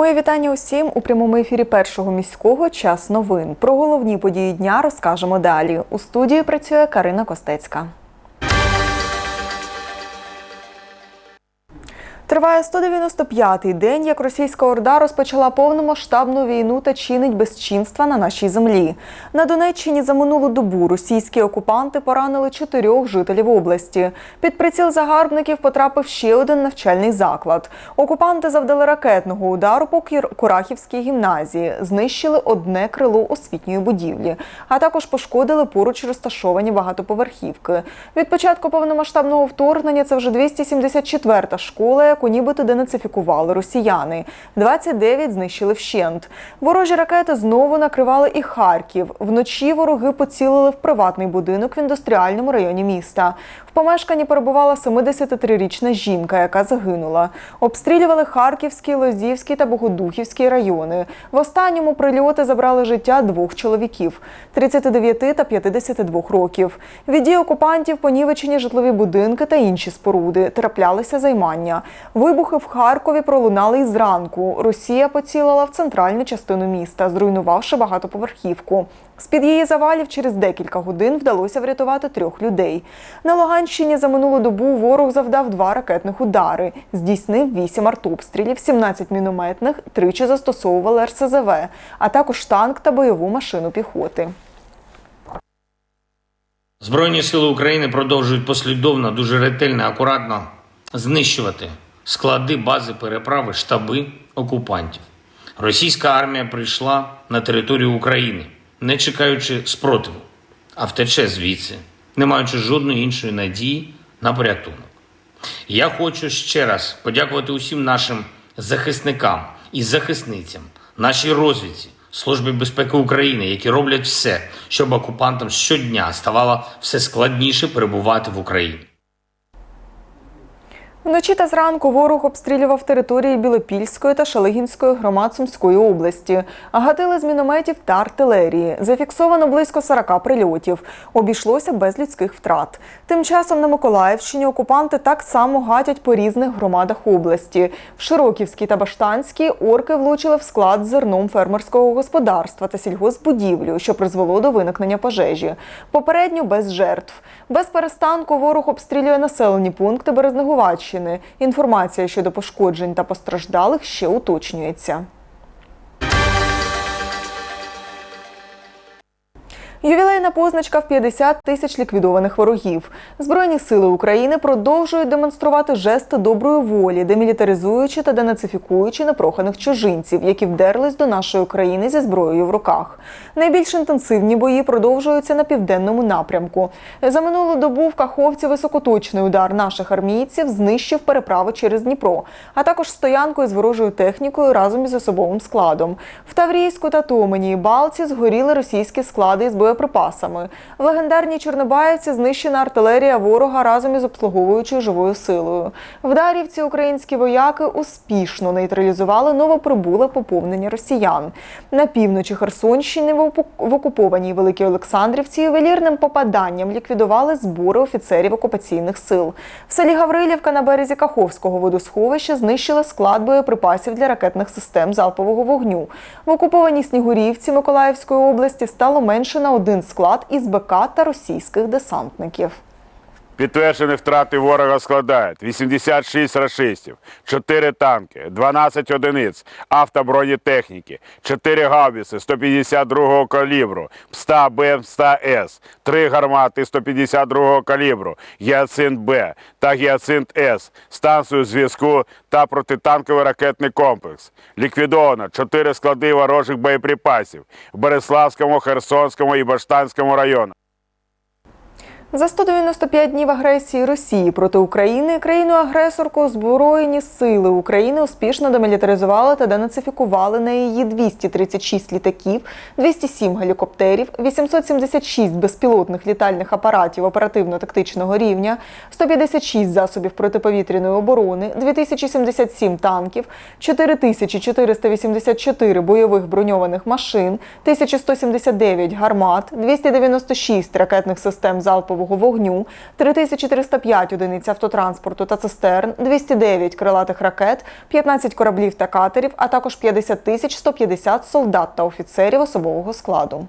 Моє вітання усім у прямому ефірі першого міського час новин. Про головні події дня розкажемо далі. У студії працює Карина Костецька. Триває 195-й день, як російська орда розпочала повномасштабну війну та чинить безчинства на нашій землі. На Донеччині за минулу добу російські окупанти поранили чотирьох жителів області. Під приціл загарбників потрапив ще один навчальний заклад. Окупанти завдали ракетного удару по Курахівській гімназії, знищили одне крило освітньої будівлі, а також пошкодили поруч розташовані багатоповерхівки. Від початку повномасштабного вторгнення це вже 274-та школа, яку нібито денацифікували росіяни. 29 знищили вщент. Ворожі ракети знову накривали і Харків. Вночі вороги поцілили в приватний будинок в індустріальному районі міста. В помешканні перебувала 73-річна жінка, яка загинула. Обстрілювали Харківський, Лозівський та Богодухівський райони. В останньому прильоти забрали життя двох чоловіків 39 та 52 років. Від дій окупантів понівечені житлові будинки та інші споруди. Траплялися займання. Вибухи в Харкові пролунали і зранку. Росія поцілила в центральну частину міста, зруйнувавши багатоповерхівку. З-під її завалів через декілька годин вдалося врятувати трьох людей. На Луганщині за минулу добу ворог завдав два ракетних удари, здійснив вісім артобстрілів, 17 мінометних, тричі застосовували РСЗВ, а також танк та бойову машину піхоти. Збройні сили України продовжують послідовно, дуже ретельно, акуратно знищувати склади, бази, переправи, штаби окупантів. Російська армія прийшла на територію України, не чекаючи спротиву, а втече звідси, не маючи жодної іншої надії на порятунок. Я хочу ще раз подякувати усім нашим захисникам і захисницям, нашій розвідці, Службі безпеки України, які роблять все, щоб окупантам щодня ставало все складніше перебувати в Україні. Вночі та зранку ворог обстрілював території Білопільської та Шалигінської громад Сумської області. Гатили з мінометів та артилерії. Зафіксовано близько 40 прильотів. Обійшлося без людських втрат. Тим часом на Миколаївщині окупанти так само гатять по різних громадах області. В Широківській та Баштанській орки влучили в склад з зерном фермерського господарства та сільгоспбудівлю, що призвело до виникнення пожежі. Попередньо без жертв. Без перестанку ворог обстрілює населені пункти Березнегуваччини. Інформація щодо пошкоджень та постраждалих ще уточнюється. Ювілейна позначка в 50 тисяч ліквідованих ворогів. Збройні сили України продовжують демонструвати жести доброї волі, демілітаризуючи та денацифікуючи непроханих чужинців, які вдерлись до нашої країни зі зброєю в руках. Найбільш інтенсивні бої продовжуються на південному напрямку. За минулу добу в Каховці високоточний удар наших армійців знищив переправи через Дніпро, а також стоянку із ворожою технікою разом із особовим складом. В Таврійську та Томені і Балці згоріли російські склади із боєприпасами. В легендарній Чорнобаївці знищена артилерія ворога разом із обслуговуючою живою силою. В Дарівці українські вояки успішно нейтралізували новоприбуле поповнення росіян. На півночі Херсонщини в окупованій Великій Олександрівці ювелірним попаданням ліквідували збори офіцерів окупаційних сил. В селі Гаврилівка на березі Каховського водосховища знищили склад боєприпасів для ракетних систем залпового вогню. В окупованій Снігурівці Миколаївської області стало менше на один склад із БК та російських десантників. Підтверджені втрати ворога складають 86 рашистів, 4 танки, 12 одиниць автобронетехніки, 4 гаубіси 152-го калібру, ПСТА Б, ПСТА С, 3 гармати 152-го калібру, Гіацинт Б та Гіацинт С, станцію зв'язку та протитанковий ракетний комплекс. Ліквідовано 4 склади ворожих боєприпасів в Береславському, Херсонському і Баштанському районах. За 195 днів агресії Росії проти України країну-агресорку Збройні сили України успішно демілітаризували та денацифікували на її 236 літаків, 207 гелікоптерів, 876 безпілотних літальних апаратів оперативно-тактичного рівня, 156 засобів протиповітряної оборони, 2077 танків, 4484 бойових броньованих машин, 1179 гармат, 296 ракетних систем залпового залпового вогню, 3305 одиниць автотранспорту та цистерн, 209 крилатих ракет, 15 кораблів та катерів, а також 50 150 солдат та офіцерів особового складу.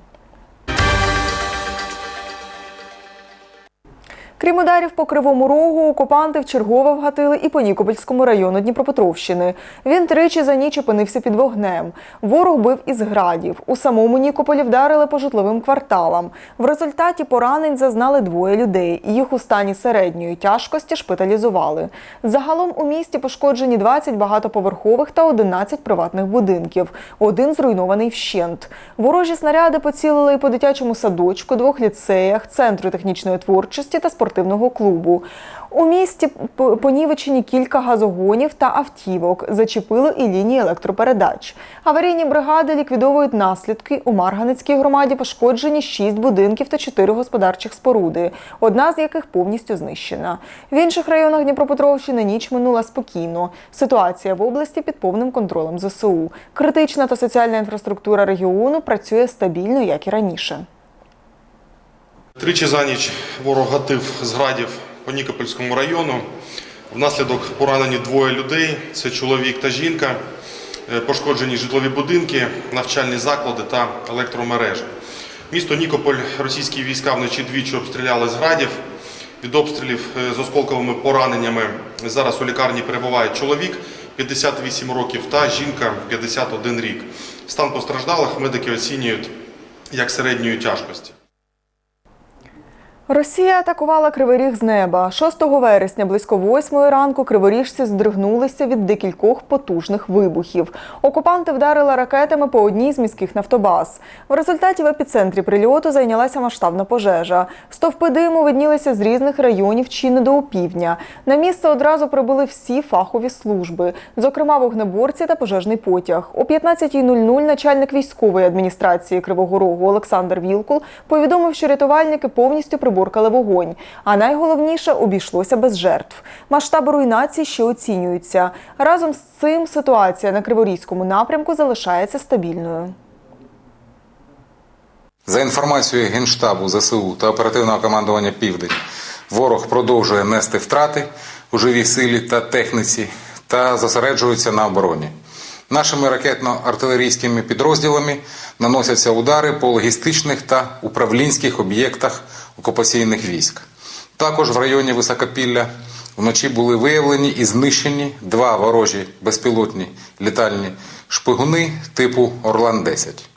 Крім ударів по Кривому Рогу, окупанти вчергове вгатили і по Нікопольському району Дніпропетровщини. Він тричі за ніч опинився під вогнем. Ворог бив із градів. У самому Нікополі вдарили по житловим кварталам. В результаті поранень зазнали двоє людей. Їх у стані середньої тяжкості шпиталізували. Загалом у місті пошкоджені 20 багатоповерхових та 11 приватних будинків. Один зруйнований вщент. Ворожі снаряди поцілили і по дитячому садочку, двох ліцеях, центру технічної творчості та спортивного клубу. У місті понівечені кілька газогонів та автівок. Зачепили і лінії електропередач. Аварійні бригади ліквідовують наслідки. У Марганецькій громаді пошкоджені 6 будинків та 4 господарчих споруди, одна з яких повністю знищена. В інших районах Дніпропетровщини ніч минула спокійно. Ситуація в області під повним контролем ЗСУ. Критична та соціальна інфраструктура регіону працює стабільно, як і раніше. Тричі за ніч ворог гатив з градів по Нікопольському району. Внаслідок поранені двоє людей: це чоловік та жінка, Е, пошкоджені житлові будинки, навчальні заклади та електромережі. Місто Нікополь російські війська вночі двічі обстріляли з градів. Від обстрілів е, з осколковими пораненнями зараз у лікарні перебуває чоловік 58 років та жінка 51 рік. Стан постраждалих медики оцінюють як середньої тяжкості. Росія атакувала Кривий Ріг з неба. 6 вересня близько 8 ранку криворіжці здригнулися від декількох потужних вибухів. Окупанти вдарили ракетами по одній з міських нафтобаз. В результаті в епіцентрі прильоту зайнялася масштабна пожежа. Стовпи диму виднілися з різних районів чи не до опівдня. На місце одразу прибули всі фахові служби, зокрема вогнеборці та пожежний потяг. О 15.00 начальник військової адміністрації Кривого Рогу Олександр Вілкул повідомив, що рятувальники повністю приборкали вогонь. А найголовніше обійшлося без жертв. Масштаби руйнації ще оцінюються. Разом з цим ситуація на Криворізькому напрямку залишається стабільною. За інформацією Генштабу ЗСУ та оперативного командування Південь, ворог продовжує нести втрати у живій силі та техніці та зосереджується на обороні. Нашими ракетно-артилерійськими підрозділами наносяться удари по логістичних та управлінських об'єктах окупаційних військ. Також в районі Високопілля вночі були виявлені і знищені два ворожі безпілотні літальні шпигуни типу Орлан-10.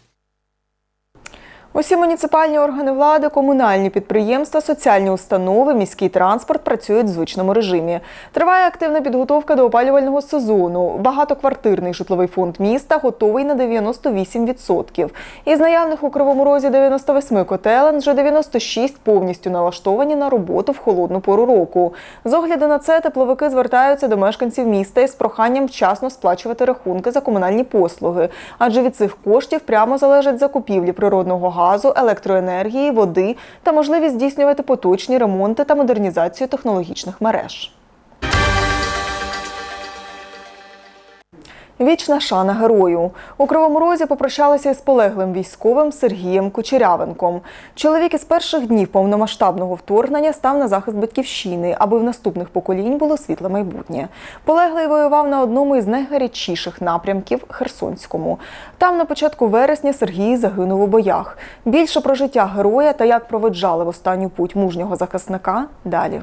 Усі муніципальні органи влади, комунальні підприємства, соціальні установи, міський транспорт працюють в звичному режимі. Триває активна підготовка до опалювального сезону. Багатоквартирний житловий фонд міста готовий на 98%. Із наявних у Кривому Розі 98 котелень вже 96 повністю налаштовані на роботу в холодну пору року. З огляду на це тепловики звертаються до мешканців міста із проханням вчасно сплачувати рахунки за комунальні послуги, адже від цих коштів прямо залежать закупівлі природного газу, електроенергії, води та можливість здійснювати поточні ремонти та модернізацію технологічних мереж. Вічна шана герою. У Кривому Розі попрощалися із полеглим військовим Сергієм Кучерявенком. Чоловік із перших днів повномасштабного вторгнення став на захист батьківщини, аби в наступних поколінь було світле майбутнє. Полеглий воював на одному із найгарячіших напрямків Херсонському. Там на початку вересня Сергій загинув у боях. Більше про життя героя та як проведжали в останню путь мужнього захисника далі.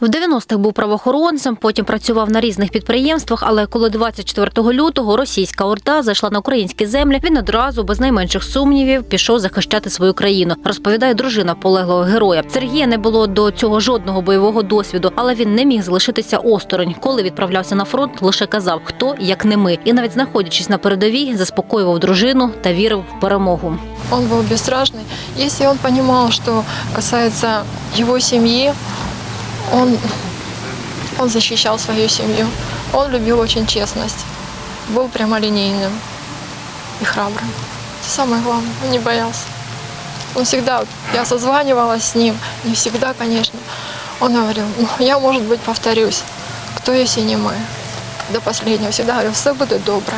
В 90-х був правоохоронцем, потім працював на різних підприємствах. Але коли 24 лютого російська орда зайшла на українські землі, він одразу без найменших сумнівів пішов захищати свою країну. Розповідає дружина полеглого героя. Сергія не було до цього жодного бойового досвіду, але він не міг залишитися осторонь. Коли відправлявся на фронт, лише казав, хто як не ми, і навіть знаходячись на передовій, заспокоював дружину та вірив в перемогу. Он был бесстрашный. Если он понимал, что касается его семьи, он, он защищал свою семью. Он любил очень честность. Был прямолинейным и храбрым. Это самое главное, он не боялся. Он всегда, я созванивалась с ним, не всегда, конечно. Он говорил, ну, я, может быть, повторюсь, кто если не мы. До последнего всегда говорил, все будет добре.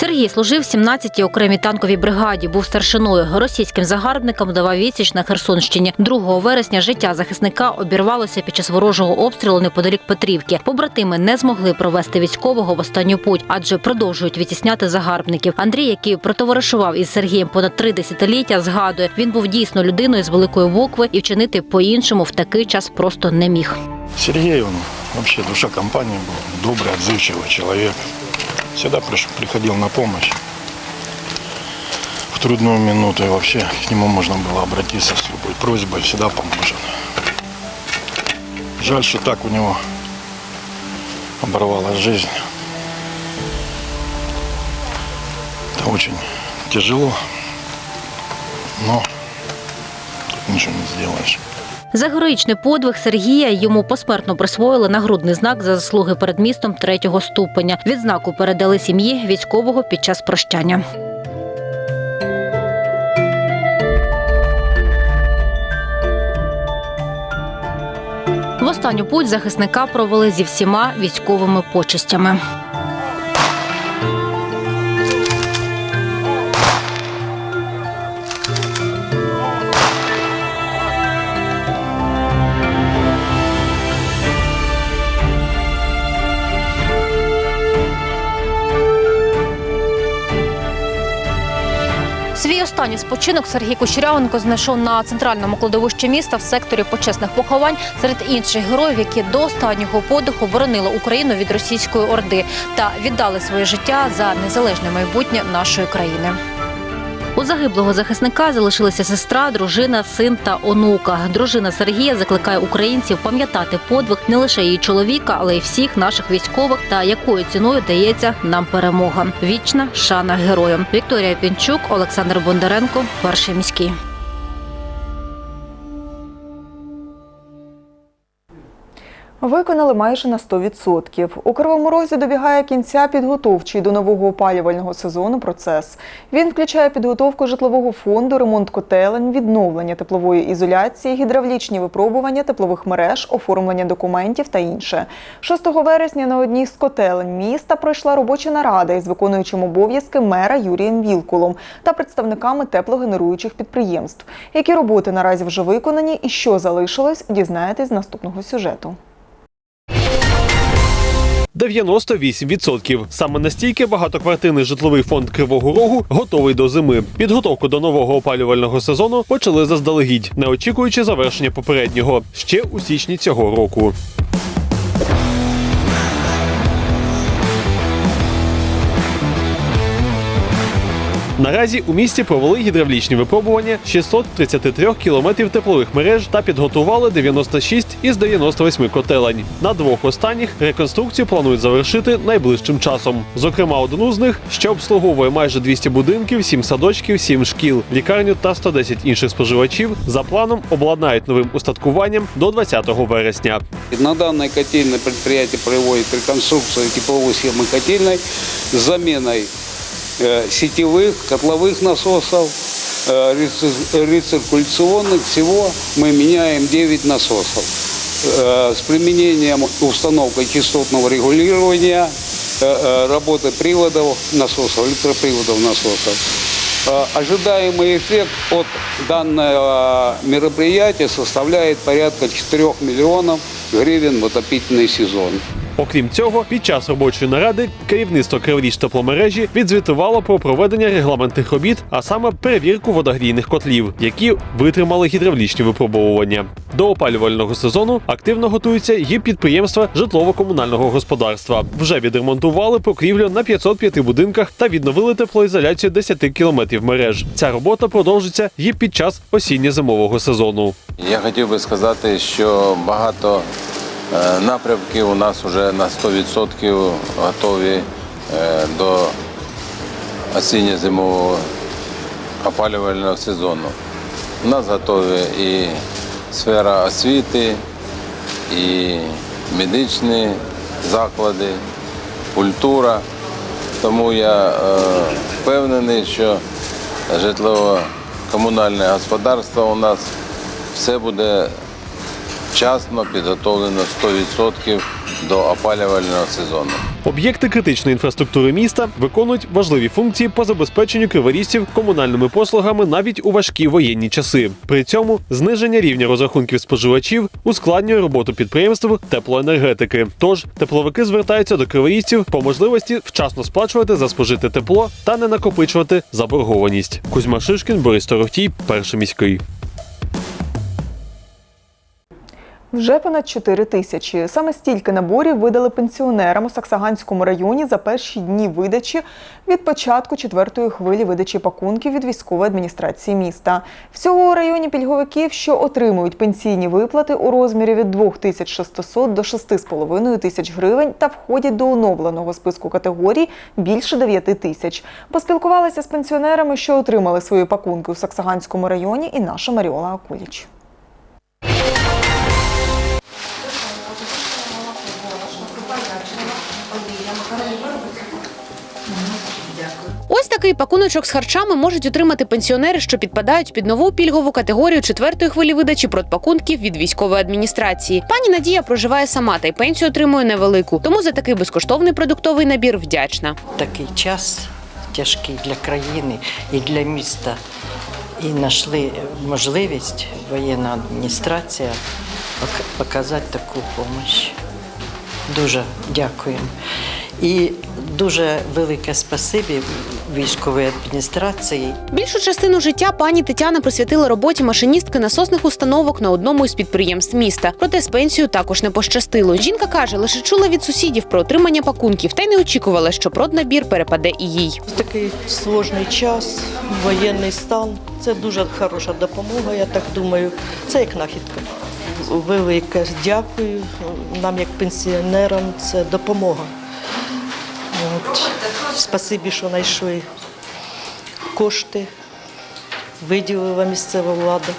Сергій служив в 17-й окремій танковій бригаді, був старшиною. Російським загарбникам давав відсіч на Херсонщині. 2 вересня життя захисника обірвалося під час ворожого обстрілу неподалік Петрівки. Побратими не змогли провести військового в останню путь, адже продовжують відтісняти загарбників. Андрій, який протоваришував із Сергієм понад три десятиліття, згадує, він був дійсно людиною з великої букви і вчинити по-іншому в такий час просто не міг. Сергей, он вообще душа компании был, добрый, отзывчивый человек. Всегда приходил на помощь. В трудную минуту и вообще к нему можно было обратиться с любой просьбой, всегда поможет. Жаль, что так у него оборвалась жизнь. Это очень тяжело, но тут ничего не сделаешь. За героїчний подвиг Сергія йому посмертно присвоїли нагрудний знак за заслуги перед містом третього ступеня. Відзнаку передали сім'ї військового під час прощання. В останню путь захисника провели зі всіма військовими почестями. Останній спочинок Сергій Кучерявенко знайшов на центральному кладовищі міста в секторі почесних поховань серед інших героїв, які до останнього подиху боронили Україну від російської орди та віддали своє життя за незалежне майбутнє нашої країни. Загиблого захисника залишилися сестра, дружина, син та онука. Дружина Сергія закликає українців пам'ятати подвиг не лише її чоловіка, але й всіх наших військових та якою ціною дається нам перемога. Вічна шана героям. Вікторія Пінчук, Олександр Бондаренко, перший міський. Виконали майже на 100%. У Кривому Розі добігає кінця підготовчий до нового опалювального сезону процес. Він включає підготовку житлового фонду, ремонт котелень, відновлення теплової ізоляції, гідравлічні випробування теплових мереж, оформлення документів та інше. 6 вересня на одній з котелень міста пройшла робоча нарада із виконуючим обов'язки мера Юрієм Вілкулом та представниками теплогенеруючих підприємств. Які роботи наразі вже виконані і що залишилось, дізнаєтесь з наступного сюжету. 98%. Саме настільки багатоквартирний житловий фонд Кривого Рогу готовий до зими. Підготовку до нового опалювального сезону почали заздалегідь, не очікуючи завершення попереднього ще у січні цього року. Наразі у місті провели гідравлічні випробування 633 кілометрів теплових мереж та підготували 96 із 98 котелень. На двох останніх реконструкцію планують завершити найближчим часом. Зокрема, одну з них, що обслуговує майже 200 будинків, 7 садочків, 7 шкіл, лікарню та 110 інших споживачів, за планом обладнають новим устаткуванням до 20 вересня. На данной котельной предприятие проводит реконструкцию тепловой схемы котельной с заменой э, сетевых, котловых насосов, э, реци- рециркуляционных. Всего мы меняем 9 насосов э, с применением установкой частотного регулирования, э, э, работы приводов насосов, электроприводов насосов. Э, Ожидаемый эффект от данного мероприятия составляет порядка 4 миллионов гривен в отопительный сезон. Окрім цього, під час робочої наради керівництво Кривріч тепломережі відзвітувало про проведення регламентних робіт, а саме перевірку водогрійних котлів, які витримали гідравлічні випробовування. До опалювального сезону активно готуються і підприємства житлово-комунального господарства. Вже відремонтували покрівлю на 505 будинках та відновили теплоізоляцію 10 кілометрів мереж. Ця робота продовжиться і під час осінньо-зимового сезону. Я хотів би сказати, що багато е, напрямків у нас вже на 100% готові е, до осінньо-зимового опалювального сезону. У нас готові і сфера освіти, і медичні заклади, культура. Тому я е, впевнений, що житлово-комунальне господарство у нас все буде вчасно підготовлено 100% до опалювального сезону. Об'єкти критичної інфраструктури міста виконують важливі функції по забезпеченню криворіжців комунальними послугами навіть у важкі воєнні часи. При цьому зниження рівня розрахунків споживачів ускладнює роботу підприємств теплоенергетики. Тож тепловики звертаються до криворіжців по можливості вчасно сплачувати за спожите тепло та не накопичувати заборгованість. Кузьма Шишкін, Борис Торохтій, перший міський. Вже понад 4 тисячі. Саме стільки наборів видали пенсіонерам у Саксаганському районі за перші дні видачі від початку четвертої хвилі видачі пакунків від військової адміністрації міста. Всього у районі пільговиків, що отримують пенсійні виплати у розмірі від 2600 до 6,5 тисяч гривень та входять до оновленого списку категорій більше 9 тисяч. Поспілкувалася з пенсіонерами, що отримали свої пакунки у Саксаганському районі, і наша Маріола Акуліч. Такий пакуночок з харчами можуть отримати пенсіонери, що підпадають під нову пільгову категорію четвертої хвилі видачі продпакунків від військової адміністрації. Пані Надія проживає сама та й пенсію отримує невелику. Тому за такий безкоштовний продуктовий набір вдячна. такий час тяжкий для країни і для міста. І знайшли можливість воєнна адміністрація показати таку допомогу. Дуже дякуємо. І дуже велике спасибі військовій адміністрації Більшу частину життя пані Тетяна присвятила роботі машиністки насосних установок на одному із підприємств міста. Проте з пенсією також не пощастило. Жінка каже, лише чула від сусідів про отримання пакунків та й не очікувала, що проднабір перепаде і їй. Такий сложний час, воєнний стан. Це дуже хороша допомога, я так думаю. Це як нахідка. Велике дякую. Нам, як пенсіонерам, це допомога. От. Спасибі, що знайшли кошти, виділила місцева влада.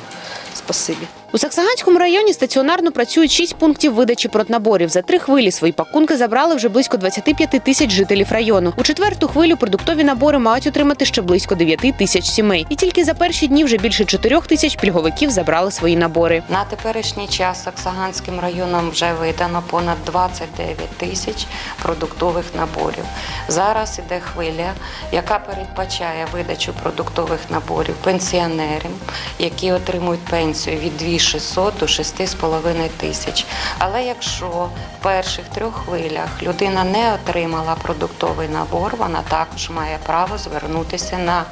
Спасибі. У Саксаганському районі стаціонарно працюють шість пунктів видачі проднаборів. За три хвилі свої пакунки забрали вже близько 25 тисяч жителів району. У четверту хвилю продуктові набори мають отримати ще близько 9 тисяч сімей. І тільки за перші дні вже більше 4 тисяч пільговиків забрали свої набори. На теперішній час Саксаганським районом вже видано понад 29 тисяч продуктових наборів. Зараз іде хвиля, яка передбачає видачу продуктових наборів пенсіонерам, які отримують пенсію від 2600 до 6,5 тисяч. Але якщо в перших трьох хвилях людина не отримала продуктовий набор, вона також має право звернутися на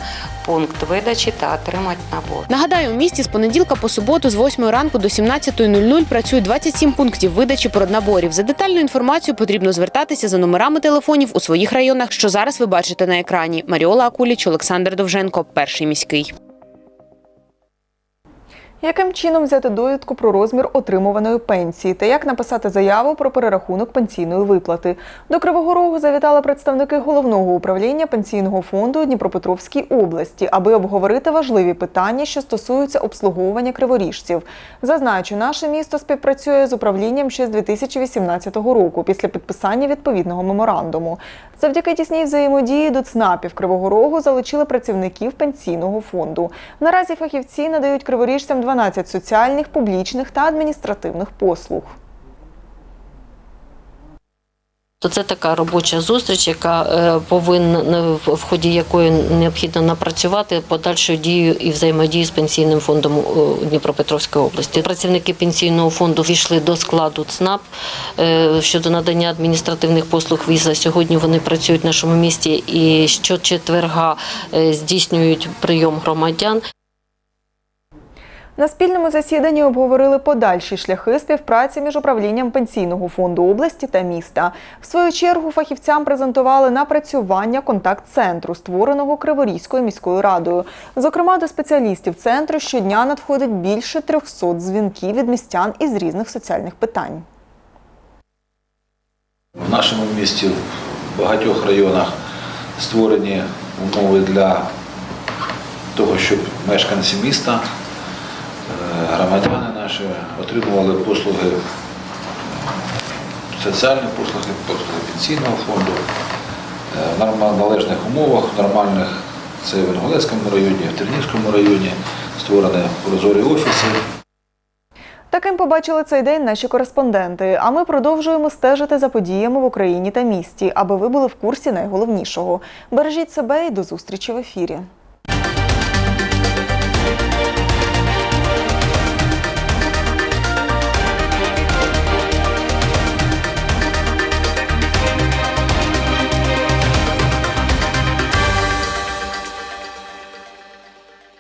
пункт видачі та отримати набор. Нагадаю, у місті з понеділка по суботу з 8 ранку до 17.00 працює 27 пунктів видачі проднаборів. За детальну інформацію потрібно звертатися за номерами телефонів у своїх районах, що зараз ви бачите на екрані. Маріола Акуліч, Олександр Довженко, перший міський. Яким чином взяти довідку про розмір отримуваної пенсії та як написати заяву про перерахунок пенсійної виплати? До Кривого Рогу завітали представники головного управління пенсійного фонду Дніпропетровській області, аби обговорити важливі питання, що стосуються обслуговування криворіжців. Зазначу, наше місто співпрацює з управлінням ще з 2018 року після підписання відповідного меморандуму. Завдяки тісній взаємодії до ЦНАПів Кривого Рогу залучили працівників пенсійного фонду. Наразі фахівці надають криворіжцям 12 соціальних, публічних та адміністративних послуг. То це така робоча зустріч, яка е, повинна в ході якої необхідно напрацювати подальшу дію і взаємодію з пенсійним фондом у Дніпропетровської області. Працівники пенсійного фонду війшли до складу ЦНАП е, щодо надання адміністративних послуг віза. Сьогодні вони працюють в нашому місті і щочетверга е, здійснюють прийом громадян. На спільному засіданні обговорили подальші шляхи співпраці між управлінням пенсійного фонду області та міста. В свою чергу фахівцям презентували напрацювання контакт-центру, створеного Криворізькою міською радою. Зокрема, до спеціалістів центру щодня надходить більше 300 дзвінків від містян із різних соціальних питань. В нашому місті в багатьох районах створені умови для того, щоб мешканці міста, громадяни наші отримували послуги, соціальні послуги, послуги пенсійного фонду е, в належних умовах, нормальних. Це в Інгулецькому районі, в Тернівському районі створені прозорі офіси. Таким побачили цей день наші кореспонденти. А ми продовжуємо стежити за подіями в Україні та місті, аби ви були в курсі найголовнішого. Бережіть себе і до зустрічі в ефірі.